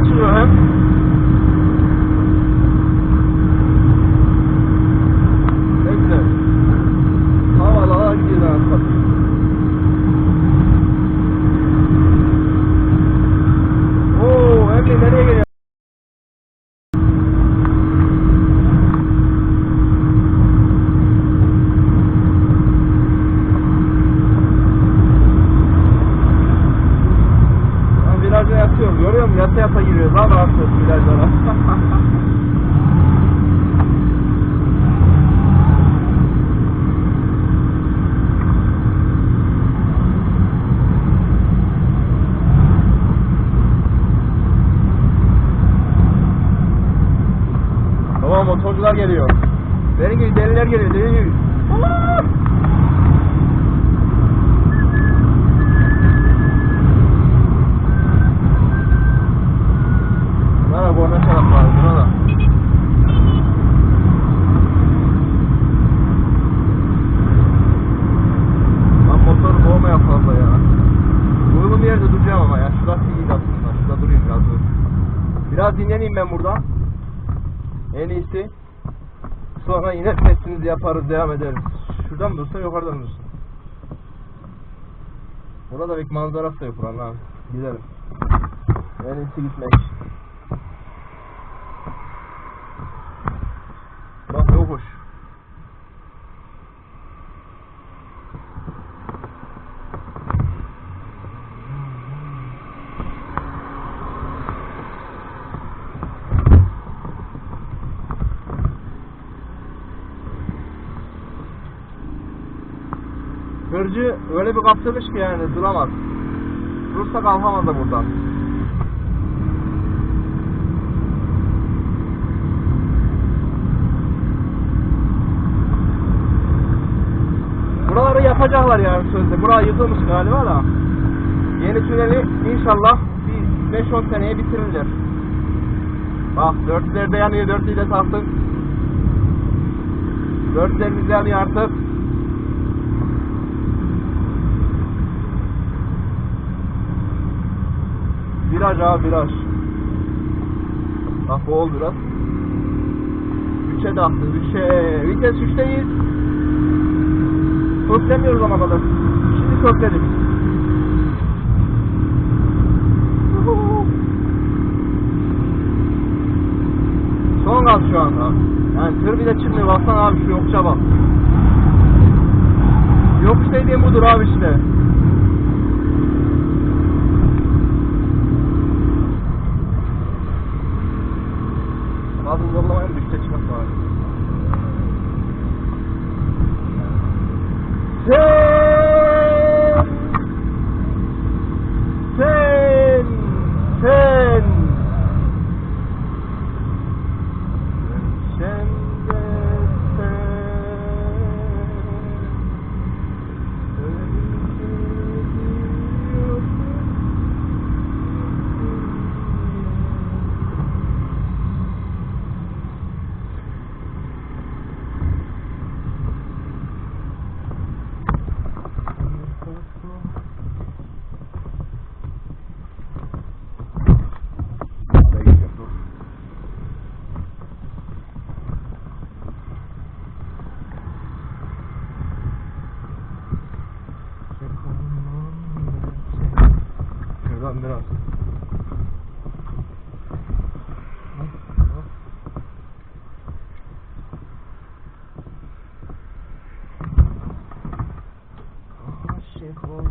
こん。Yatıyorum. Görüyor musun? Yata yata giriyoruz. Daha rahat virajlara. Tamam motorcular geliyor. Benim gibi deliler geliyor. Deli gibi. Korna çalak var. Buna da. Lan motoru boğmaya fazla ya. Uygun bir yerde duracağım ama ya. Şurası iyi aslında. Şurada durayım biraz. Biraz dinleneyim ben burada. En iyisi. Sonra yine testimizi yaparız, devam ederiz. Şuradan mı dursa, yukarıdan mı dursa? Burada bir manzarası yok buranın ha. Gidelim. En iyisi gitmek. Bak yokuş. Hırcı öyle bir kaptırmış ki yani duramaz. Durursa kalkamaz da buradan. Buraları yapacaklar yani sözde. Burası yıkılmış galiba da. Yeni tüneli inşallah bir 5-10 seneye bitirirler. Bak dörtlerde yanıyor, dörtlüyü de taktık. Dörtlerimiz yanıyor artık. Viraj abi viraj. Bak oldu biraz. 3'e de attı. 3'e. Vites 3'teyiz. Köklemiyoruz ama kadar. Şimdi kökledik. Son gaz şu anda. Yani tır bile çıkmıyor. Baksana abi şu yokuşa bak. Yokuş dediğim budur abi işte. Все! Şuradan biraz. Aşık oldum